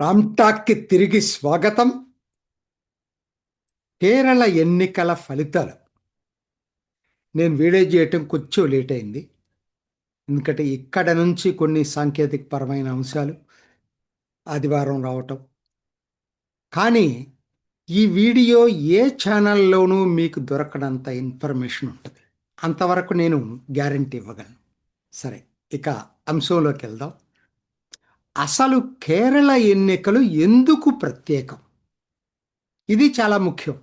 రామ్టాక్కి తిరిగి స్వాగతం. కేరళ ఎన్నికల ఫలితాలు. నేను వీడియో చేయటం కొంచెం లేట్ అయింది. ఎందుకంటే ఇక్కడ నుంచి కొన్ని సాంకేతిక పరమైన అంశాలు ఆదివారం రావటం. కానీ ఈ వీడియో ఏ ఛానల్లోనూ మీకు దొరకనంత ఇన్ఫర్మేషన్ ఉంటుంది. అంతవరకు నేను గ్యారంటీ ఇవ్వగలను. సరే ఇక అంశంలోకి వెళ్దాం. అసలు కేరళ ఎన్నికలు ఎందుకు ప్రత్యేకం? ఇది చాలా ముఖ్యం.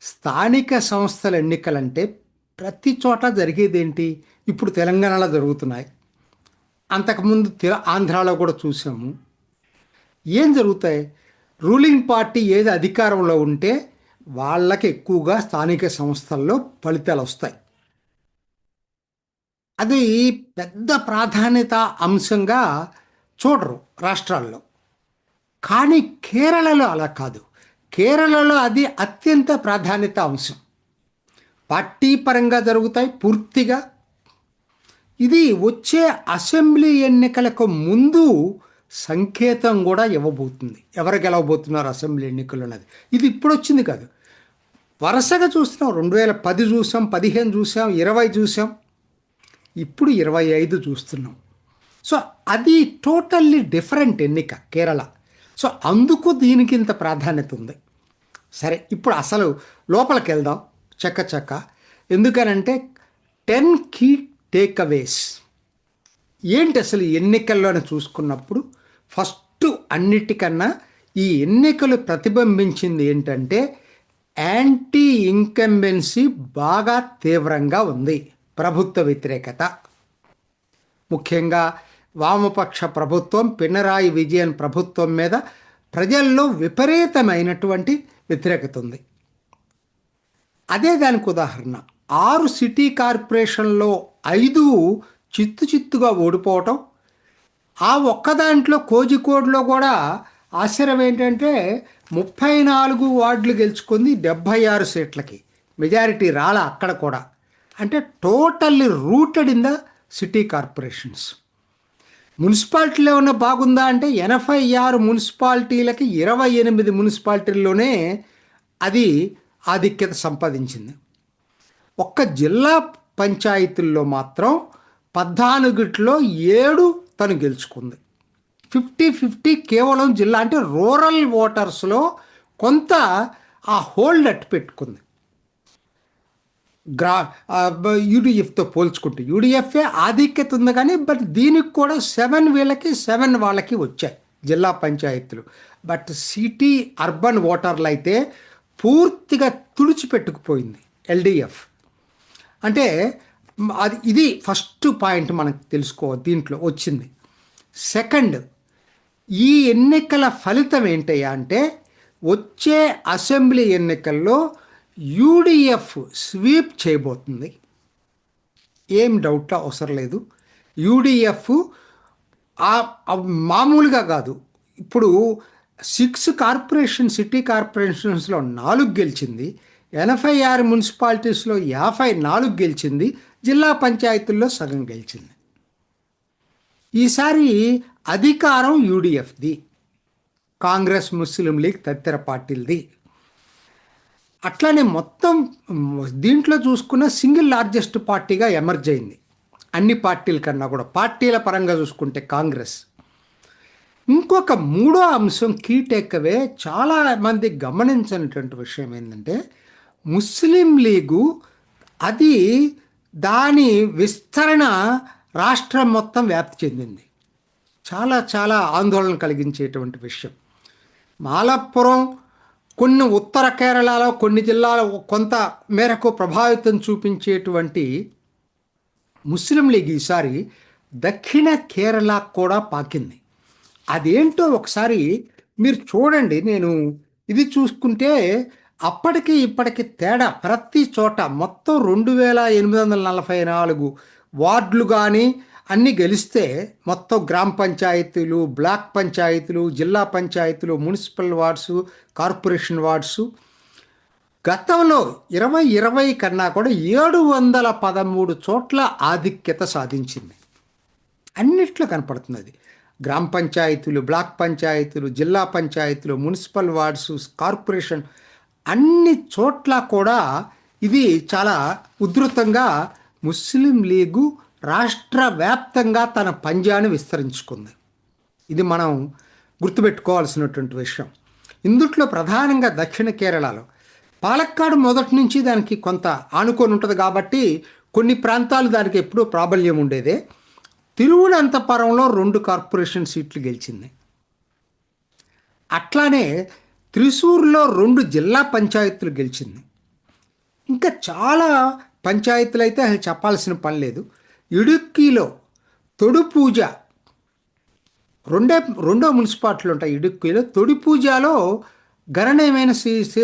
స్థానిక సంస్థల ఎన్నికలంటే ప్రతి చోట జరిగేదేంటి? ఇప్పుడు తెలంగాణలో జరుగుతున్నాయి. అంతకుముందు తె ఆంధ్రాలో కూడా చూసాము. ఏం జరుగుతాయి? రూలింగ్ పార్టీ ఏది అధికారంలో ఉంటే వాళ్ళకి ఎక్కువగా స్థానిక సంస్థల్లో ఫలితాలు వస్తాయి. అది పెద్ద ప్రాధాన్యత అంశంగా చూడరు రాష్ట్రాల్లో. కానీ కేరళలో అలా కాదు. కేరళలో అది అత్యంత ప్రాధాన్యత అంశం. పార్టీ పరంగా జరుగుతాయి పూర్తిగా. ఇది వచ్చే అసెంబ్లీ ఎన్నికలకు ముందు సంకేతం కూడా ఇవ్వబోతుంది. ఎవరు గెలవబోతున్నారు అసెంబ్లీ ఎన్నికలు అన్నది. ఇది ఇప్పుడు వచ్చింది కాదు. వరుసగా చూస్తున్నాం. రెండు వేల పది చూసాం పదిహేను చూసాం ఇరవై చూసాం. ఇప్పుడు ఇరవై ఐదు చూస్తున్నాం. సో అది టోటల్లీ డిఫరెంట్ ఎన్నిక కేరళ. సో అందుకు దీనికి ఇంత ప్రాధాన్యత ఉంది. సరే ఇప్పుడు అసలు లోపలికి వెళ్దాం చక్క చక్క. ఎందుకనంటే టెన్ కీ టేక్అవేస్ ఏంటి అసలు ఎన్నికల్లోనే చూసుకున్నప్పుడు? ఫస్ట్ అన్నిటికన్నా ఈ ఎన్నికలు ప్రతిబింబించింది ఏంటంటే యాంటీ ఇంకంబెన్సీ బాగా తీవ్రంగా ఉంది ప్రభుత్వ వ్యతిరేకత. ముఖ్యంగా వామపక్ష ప్రభుత్వం పినరాయి విజయన్ ప్రభుత్వం మీద ప్రజల్లో విపరీతమైనటువంటి వ్యతిరేకత ఉంది అదే దానికి ఉదాహరణ. ఆరు సిటీ కార్పొరేషన్లో ఐదు చిత్తు చిత్తుగా ఓడిపోవటం. ఆ ఒక్క దాంట్లో కోజికోడ్లో కూడా ఆశ్చర్యం ఏంటంటే ముప్పై నాలుగు వార్డులు గెలుచుకుంది డెబ్భై ఆరు సీట్లకి. మెజారిటీ రాల అక్కడ కూడా. అంటే totally rooted in the city corporations. మున్సిపాలిటీలో ఉన్న బాగుందా అంటే ఎనభై ఆరు మున్సిపాలిటీలకి ఇరవై ఎనిమిది మున్సిపాలిటీల్లోనే అది ఆధిక్యత సంపాదించింది. ఒక్క జిల్లా పంచాయతీల్లో మాత్రం పద్నాలుగిట్లో ఏడు తను గెలుచుకుంది. ఫిఫ్టీ ఫిఫ్టీ కేవలం జిల్లా అంటే రూరల్ ఓటర్స్లో కొంత ఆ హోల్డ్ అట్టు పెట్టుకుంది. గ్రా యూడిఎఫ్తో పోల్చుకుంటే యూడిఎఫ్ఏ ఆధిక్యత ఉంది కానీ బట్ దీనికి కూడా సెవెన్ వీళ్ళకి సెవెన్ వాళ్ళకి వచ్చాయి జిల్లా పంచాయతీలు. బట్ సిటీ అర్బన్ ఓటర్లు అయితే పూర్తిగా తుడిచిపెట్టుకుపోయింది ఎల్డిఎఫ్. అంటే అది ఇది ఫస్ట్ పాయింట్ మనకు తెలుసుకో దీంట్లో వచ్చింది. సెకండ్ ఈ ఎన్నికల ఫలితం ఏంటయ్యా అంటే వచ్చే అసెంబ్లీ ఎన్నికల్లో యూడిఎఫ్ స్వీప్ చేయబోతుంది. ఏం డౌట్ అవసరం లేదు. యూడిఎఫ్ మామూలుగా కాదు. ఇప్పుడు సిక్స్ కార్పొరేషన్ సిటీ కార్పొరేషన్స్లో నాలుగు గెలిచింది. ఎనభై ఆరు మున్సిపాలిటీస్లో యాభై నాలుగు గెలిచింది. జిల్లా పంచాయతీల్లో సగం గెలిచింది. ఈసారి అధికారం యూడిఎఫ్ది. కాంగ్రెస్ ముస్లిం లీగ్ తదితర పార్టీలది. అట్లానే మొత్తం దీంట్లో చూసుకున్న సింగిల్ లార్జెస్ట్ పార్టీగా ఎమర్జ్ అయింది. అన్ని పార్టీల కన్నా కూడా పార్టీల పరంగా చూసుకుంటే కాంగ్రెస్. ఇంకొక మూడో అంశం కీ టేక్అవే చాలా మంది గమనించినటువంటి విషయం ఏంటంటే ముస్లిం లీగు అది దాని విస్తరణ రాష్ట్రం మొత్తం వ్యాప్తి చెందింది. చాలా చాలా ఆందోళన కలిగించేటువంటి విషయం. మాలప్పురం కొన్ని ఉత్తర కేరళలో కొన్ని జిల్లాలో కొంత మేరకు ప్రభావితం చూపించేటువంటి ముస్లిం లీగ్ ఈసారి దక్షిణ కేరళ కూడా పాకింది. అదేంటో ఒకసారి మీరు చూడండి. నేను ఇది చూసుకుంటే అప్పటికి ఇప్పటికి తేడా ప్రతి చోట మొత్తం రెండు వేల ఎనిమిది వందల నలభై నాలుగు వార్డులు కానీ అన్నీ గెలిస్తే మొత్తం గ్రామ పంచాయతీలు బ్లాక్ పంచాయతీలు జిల్లా పంచాయతీలు మున్సిపల్ వార్డ్స్ కార్పొరేషన్ వార్డ్స్. గతంలో ఇరవై ఇరవై కన్నా కూడా ఏడు వందల పదమూడు చోట్ల ఆధిక్యత సాధించింది. అన్నిట్లో కనపడుతుంది అది గ్రామ పంచాయతీలు బ్లాక్ పంచాయతీలు జిల్లా పంచాయతీలు మున్సిపల్ వార్డ్స్ కార్పొరేషన్ అన్ని చోట్ల కూడా ఇది చాలా ఉధృతంగా ముస్లిం లీగు రాష్ట్ర వ్యాప్తంగా తన పంజాను విస్తరించుకుంది. ఇది మనం గుర్తుపెట్టుకోవాల్సినటువంటి విషయం. ఇందుట్లో ప్రధానంగా దక్షిణ కేరళలో పాలక్కాడు మొదటి నుంచి దానికి కొంత ఆనుకొని ఉంటుంది కాబట్టి కొన్ని ప్రాంతాలు దానికి ఎప్పుడూ ప్రాబల్యం ఉండేదే. తిరువనంతపురంలో రెండు కార్పొరేషన్ సీట్లు గెలిచింది. అట్లానే త్రిశూర్లో రెండు జిల్లా పంచాయతీలు గెలిచింది. ఇంకా చాలా పంచాయతీలు అయితే అసలు చెప్పాల్సిన పని లేదు. ఇడుక్కిలో తొడు పూజ. రెండే రెండో మున్సిపాలిటీలు ఉంటాయి ఇడుక్కిలో. తొడి పూజలో గణనీయమైన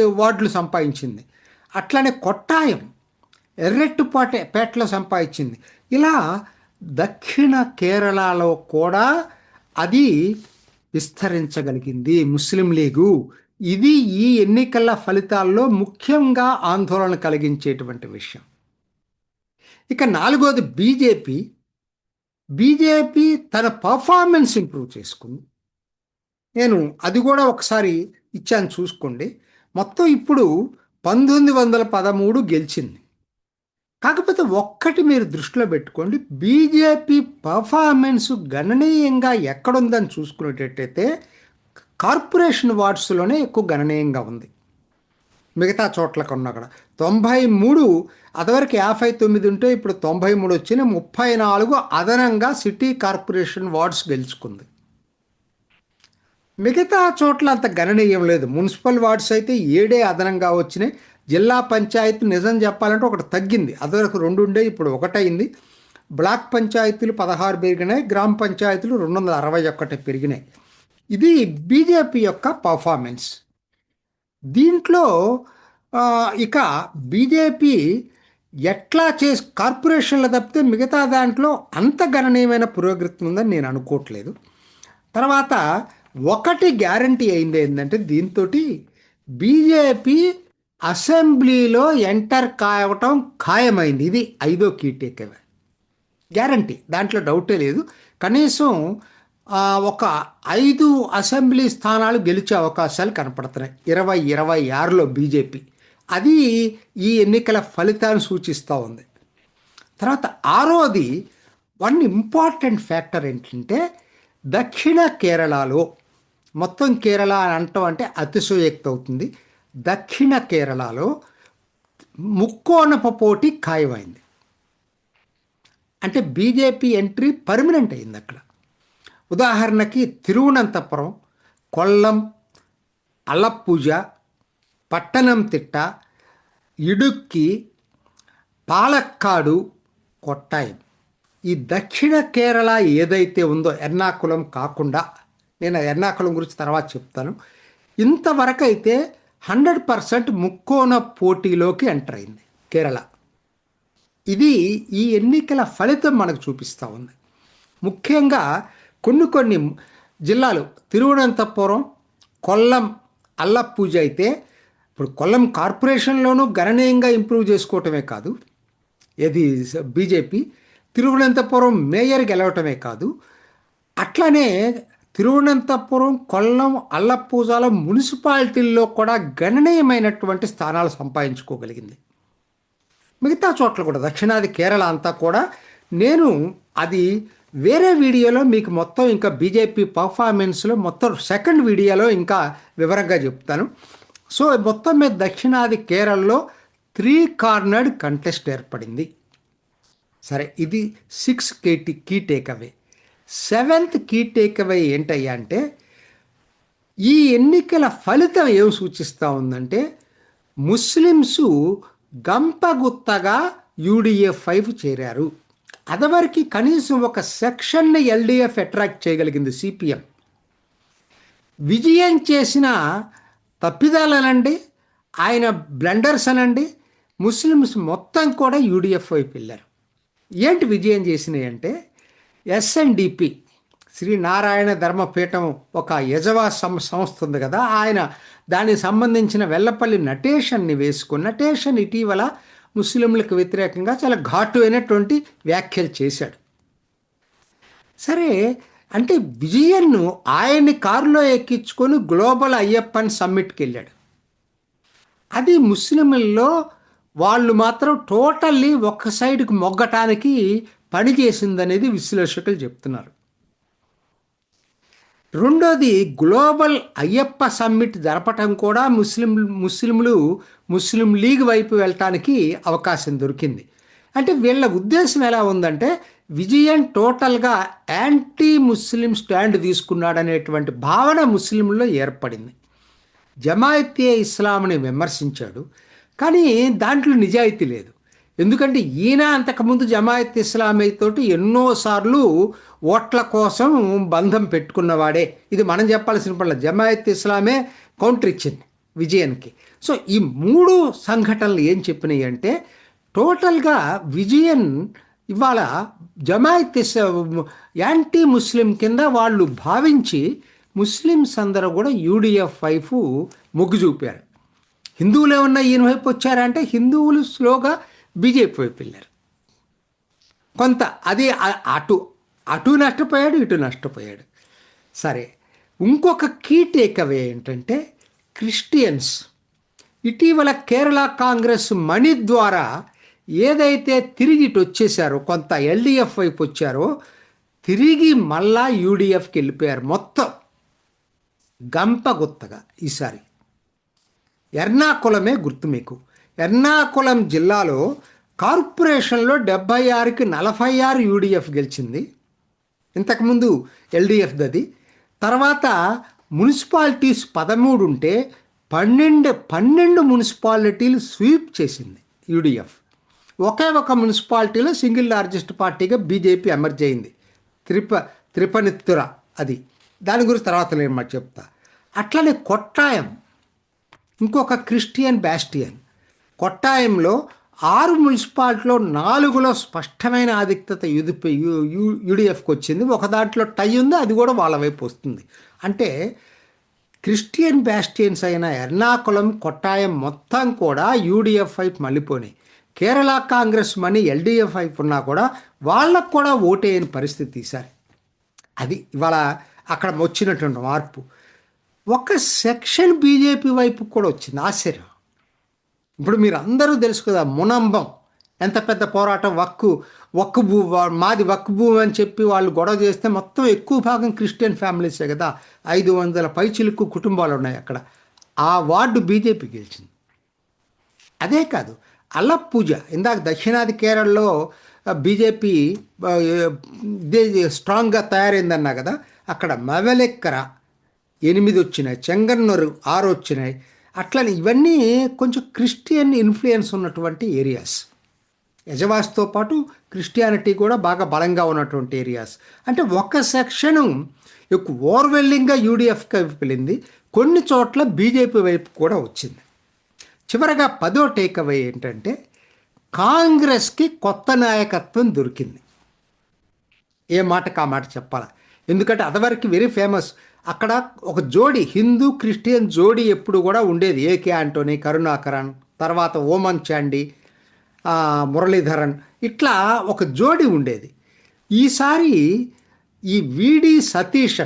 వార్డులు సంపాదించింది. అట్లానే కొట్టాయం ఎర్రెట్టుపాటే పేటలో సంపాదించింది. ఇలా దక్షిణ కేరళలో కూడా అది విస్తరించగలిగింది ముస్లిం లీగు. ఇది ఈ ఎన్నికల ఫలితాల్లో ముఖ్యంగా ఆందోళన కలిగించేటువంటి విషయం. ఇక నాలుగోది బీజేపీ. బీజేపీ తన పర్ఫార్మెన్స్ ఇంప్రూవ్ చేసుకుంది. నేను అది కూడా ఒకసారి ఇచ్చాను చూసుకోండి. మొత్తం ఇప్పుడు పంతొమ్మిది వందల పదమూడు గెలిచింది. కాకపోతే ఒక్కటి మీరు దృష్టిలో పెట్టుకోండి. బీజేపీ పర్ఫార్మెన్స్ గణనీయంగా ఎక్కడుందని చూసుకునేటట్టయితే కార్పొరేషన్ వార్డ్స్లోనే ఎక్కువ గణనీయంగా ఉంది. మిగతా చోట్ల కన్నా అక్కడ తొంభై మూడు అదివరకు యాభై తొమ్మిది ఉంటే ఇప్పుడు తొంభై మూడు వచ్చిన ముప్పై నాలుగు అదనంగా సిటీ కార్పొరేషన్ వార్డ్స్ గెలుచుకుంది. మిగతా చోట్ల అంత గణనీయం లేదు. మున్సిపల్ వార్డ్స్ అయితే ఏడే అదనంగా వచ్చినాయి. జిల్లా పంచాయతీ నిజం చెప్పాలంటే ఒకటి తగ్గింది. అదివరకు రెండు ఉండే ఇప్పుడు ఒకటైంది. బ్లాక్ పంచాయతీలు పదహారు పెరిగినాయి. గ్రామ పంచాయతీలు రెండు వందల అరవై ఒకటి పెరిగినాయి. ఇది బీజేపీ యొక్క పర్ఫార్మెన్స్. దీంట్లో ఇక బీజేపీ ఎట్లా చేసి కార్పొరేషన్లు తప్పితే మిగతా దాంట్లో అంత గణనీయమైన పురోగతి ఉందని నేను అనుకోవట్లేదు. తర్వాత ఒకటి గ్యారంటీ అయింది ఏంటంటే దీంతో బీజేపీ అసెంబ్లీలో ఎంటర్ కావటం ఖాయమైంది. ఇది ఐదో కీ గ్యారంటీ. దాంట్లో డౌటే లేదు. కనీసం ఒక ఐదు అసెంబ్లీ స్థానాలు గెలిచే అవకాశాలు కనపడుతున్నాయి. ఇరవై ఇరవై ఆరులో బీజేపీ. అది ఈ ఎన్నికల ఫలితాన్ని సూచిస్తూ ఉంది. తర్వాత ఆరోది వన్ ఇంపార్టెంట్ ఫ్యాక్టర్ ఏంటంటే దక్షిణ కేరళలో మొత్తం కేరళ అని అంటాం అంటే అతిశయోక్తి అవుతుంది. దక్షిణ కేరళలో ముక్కోనప పోటీ ఖాయమైంది. అంటే బీజేపీ ఎంట్రీ పర్మనెంట్ అయింది అక్కడ. ఉదాహరణకి తిరువనంతపురం కొల్లం అల్లపూజ పట్టణం తిట్ట ఇడుక్కి పాలక్కాడు కొట్టాయం. ఈ దక్షిణ కేరళ ఏదైతే ఉందో ఎర్నాకుళం కాకుండా నేను ఎర్నాకుళం గురించి తర్వాత చెప్తాను. ఇంతవరకు అయితే హండ్రెడ్ పర్సెంట్ ముక్కోన పోటీలోకి ఎంటర్ అయింది కేరళ. ఇది ఈ ఎన్నికల ఫలితం మనకు చూపిస్తూ ఉంది. ముఖ్యంగా కొన్ని కొన్ని జిల్లాలు తిరువనంతపురం కొల్లం అల్లపూజ అయితే ఇప్పుడు కొల్లం కార్పొరేషన్లోనూ గణనీయంగా ఇంప్రూవ్ చేసుకోవటమే కాదు. ఏది బీజేపీ తిరువనంతపురం మేయర్ గెలవటమే కాదు. అట్లానే తిరువనంతపురం కొల్లం అల్లపూజల మున్సిపాలిటీల్లో కూడా గణనీయమైనటువంటి స్థానాలు సంపాదించుకోగలిగింది. మిగతా చోట్ల కూడా దక్షిణాది కేరళ అంతా కూడా నేను అది వేరే వీడియోలో మీకు మొత్తం ఇంకా బీజేపీ పర్ఫార్మెన్స్లో మొత్తం సెకండ్ వీడియోలో ఇంకా వివరంగా చెప్తాను. సో మొత్తం మీద దక్షిణాది కేరళలో త్రీ కార్నర్డ్ కంటెస్ట్ ఏర్పడింది. సరే ఇది six KT key takeaway. Seventh key takeaway ఏంటయ్యా అంటే ఈ ఎన్నికల ఫలితం ఏం సూచిస్తూ ఉందంటే ముస్లిమ్సు గంపగుత్తగా యూడిఏ ఫైవ్ చేరారు. అదవరికి కనీసం ఒక సెక్షన్ని ఎల్డిఎఫ్ అట్రాక్ట్ చేయగలిగింది సిపిఎం. విజయం చేసిన తప్పిదాలనండి ఆయన బ్లండర్స్ అనండి ముస్లిమ్స్ మొత్తం కూడా యూడిఎఫ్ వైపు వెళ్ళారు. ఏంటి విజయం చేసినాయి అంటే ఎస్ఎన్డిపి శ్రీ నారాయణ ధర్మపీఠం ఒక యజవా సం సంస్థ ఉంది కదా ఆయన దానికి సంబంధించిన వెల్లపల్లి నటేషన్ని వేసుకుని నటేషన్ ఇటీవల ముస్లింలకు వ్యతిరేకంగా చాలా ఘాటు అయినటువంటి వ్యాఖ్యలు చేశాడు. సరే అంటే విజయన్ను ఆయన్ని కారులో ఎక్కించుకొని గ్లోబల్ అయ్యప్పన్ సమ్మిట్కి వెళ్ళాడు. అది ముస్లింల్లో వాళ్ళు మాత్రం టోటల్లీ ఒక్క సైడ్కి మొగ్గటానికి పని చేసిందనేది విశ్లేషకులు చెప్తున్నారు. రెండోది గ్లోబల్ అయ్యప్ప సమ్మిట్ జరపటం కూడా ముస్లిం ముస్లింలు ముస్లిం లీగ్ వైపు వెళ్ళటానికి అవకాశం దొరికింది. అంటే వీళ్ళ ఉద్దేశం ఎలా ఉందంటే విజయన్ టోటల్గా యాంటీ ముస్లిం స్టాండ్ తీసుకున్నాడనేటువంటి భావన ముస్లింలో ఏర్పడింది. జమాయతే ఇస్లాంని విమర్శించాడు. కానీ దాంట్లో నిజాయితీ లేదు. ఎందుకంటే ఈయన అంతకుముందు జమాయత్ ఇస్లామీ తోటి ఎన్నోసార్లు ఓట్ల కోసం బంధం పెట్టుకున్నవాడే. ఇది మనం చెప్పాల్సిన పనుల. జమాయత్ ఇస్లామే కౌంటర్ ఇచ్చింది విజయన్కి. సో ఈ మూడు సంఘటనలు ఏం చెప్పినాయి అంటే టోటల్గా విజయన్ ఇవాళ జమాయత్ యాంటీ ముస్లిం కింద వాళ్ళు భావించి ముస్లిమ్స్ అందరూ కూడా యూడిఎఫ్ వైపు మొగ్గు చూపారు. హిందువులు ఏమన్నా ఈయన వైపు వచ్చారంటే హిందువులు స్లోగా బీజేపీ వైపు వెళ్ళారు. కొంత అది అటు అటు నష్టపోయాడు ఇటు నష్టపోయాడు. సరే ఇంకొక కీ టేక్అవే ఏంటంటే క్రిస్టియన్స్ ఇటీవల కేరళ కాంగ్రెస్ మణి ద్వారా ఏదైతే తిరిగి ఇటు వచ్చేసారో కొంత ఎల్డిఎఫ్ వైపు వచ్చారో తిరిగి మళ్ళా యూడిఎఫ్కి వెళ్ళిపోయారు మొత్తం. గంప గుత్తగా ఈసారి. ఎర్నాకుళమే గుర్తు మీకు. ఎర్నాకుళం జిల్లాలో కార్పొరేషన్లో డెబ్బై ఆరుకి నలభై ఆరు యూడిఎఫ్ గెలిచింది. ఇంతకుముందు ఎల్డిఎఫ్దది తర్వాత మున్సిపాలిటీస్ పదమూడు ఉంటే పన్నెండు పన్నెండు మున్సిపాలిటీలు స్వీప్ చేసింది యూడిఎఫ్. ఒకే ఒక మున్సిపాలిటీలో సింగిల్ లార్జెస్ట్ పార్టీగా బీజేపీ ఎమర్జ్ అయింది. త్రిప త్రిపనిత్తుర అది. దాని గురించి తర్వాత నేను మాట చెప్తా. అట్లనే కొట్టాయం. ఇంకొక క్రిస్టియన్ బ్యాస్టియన్. కొట్టాయంలో ఆరు మున్సిపాలిటీలో నాలుగులో స్పష్టమైన ఆధిక్యత యుదిపై యూడిఎఫ్కి వచ్చింది. ఒక దాంట్లో టై ఉంది అది కూడా వాళ్ళ వైపు వస్తుంది. అంటే క్రిస్టియన్ బ్యాస్టియన్స్ అయిన ఎర్నాకుళం కొట్టాయం మొత్తం కూడా యూడిఎఫ్ వైపు మళ్ళీపోయినాయి. కేరళ కాంగ్రెస్ మనీ ఎల్డిఎఫ్ వైపు ఉన్నా కూడా వాళ్ళకు కూడా ఓటేయని పరిస్థితి ఈసారి. అది ఇవాళ అక్కడ వచ్చినటువంటి మార్పు. ఒక సెక్షన్ బీజేపీ వైపు కూడా వచ్చింది. ఆశ్చర్యం. ఇప్పుడు మీరు అందరూ తెలుసు కదా మునంబం. ఎంత పెద్ద పోరాటం వక్కు వక్కు భూ మాది వక్కు భూమి అని చెప్పి వాళ్ళు గొడవ చేస్తే మొత్తం ఎక్కువ భాగం క్రిస్టియన్ ఫ్యామిలీసే కదా. ఐదు వందల పైచిలుకు కుటుంబాలు ఉన్నాయి అక్కడ. ఆ వార్డు బీజేపీ గెలిచింది. అదే కాదు అల్లపూజ ఇందాక దక్షిణాది కేరళలో బీజేపీ స్ట్రాంగ్గా తయారైందన్నా కదా అక్కడ మవెలెక్కర. ఎనిమిది వచ్చినాయి. చెంగన్నూరు ఆరు వచ్చినాయి. అట్లని ఇవన్నీ కొంచెం క్రిస్టియన్ ఇన్ఫ్లుయెన్స్ ఉన్నటువంటి ఏరియాస్. యజవాస్తో పాటు క్రిస్టియానిటీ కూడా బాగా బలంగా ఉన్నటువంటి ఏరియాస్. అంటే ఒక సెక్షను ఎక్కువ ఓవర్వెల్లింగ్గా యూడిఎఫ్కి వైపు వెళ్ళింది. కొన్ని చోట్ల బీజేపీ వైపు కూడా వచ్చింది. చివరగా పదో టేక్అవే ఏంటంటే కాంగ్రెస్కి కొత్త నాయకత్వం దొరికింది. ఏ మాటకు ఆ మాట చెప్పాలా? ఎందుకంటే అదవరకు వెరీ ఫేమస్ అక్కడ ఒక జోడి హిందూ క్రిస్టియన్ జోడి ఎప్పుడు కూడా ఉండేది. ఏకే ఆంటోనీ కరుణాకరన్ తర్వాత ఓమన్ చాండి మురళీధరన్. ఇట్లా ఒక జోడి ఉండేది. ఈసారి ఈ విడి సతీష్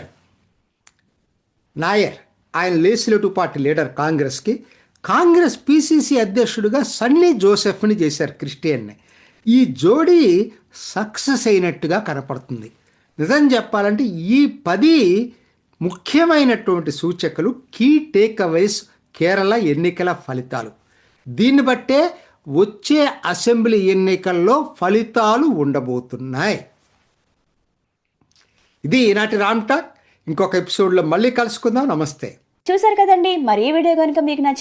నాయర్ ఆయన లేసిలేటివ్ పార్టీ లీడర్ కాంగ్రెస్కి కాంగ్రెస్ పిసిసి అధ్యక్షుడిగా సన్నీ జోసెఫ్ని చేశారు క్రిస్టియన్ని. ఈ జోడీ సక్సెస్ అయినట్టుగా కనపడుతుంది. నిజం చెప్పాలంటే ఈ పది ముఖ్యమైనటువంటి సూచకలు కీ టేక్అవేస్ కేరళ ఎన్నికల ఫలితాలు. దీన్ని బట్టే వచ్చే అసెంబ్లీ ఎన్నికల్లో ఫలితాలు ఉండబోతున్నాయి. ఇది ఈనాటి రామ్ టాక్ ఇంకొక ఎపిసోడ్లో మళ్ళీ కలుసుకుందాం. నమస్తే. చూసారు కదండి మరి ఈ వీడియో కనుక మీకు నచ్చి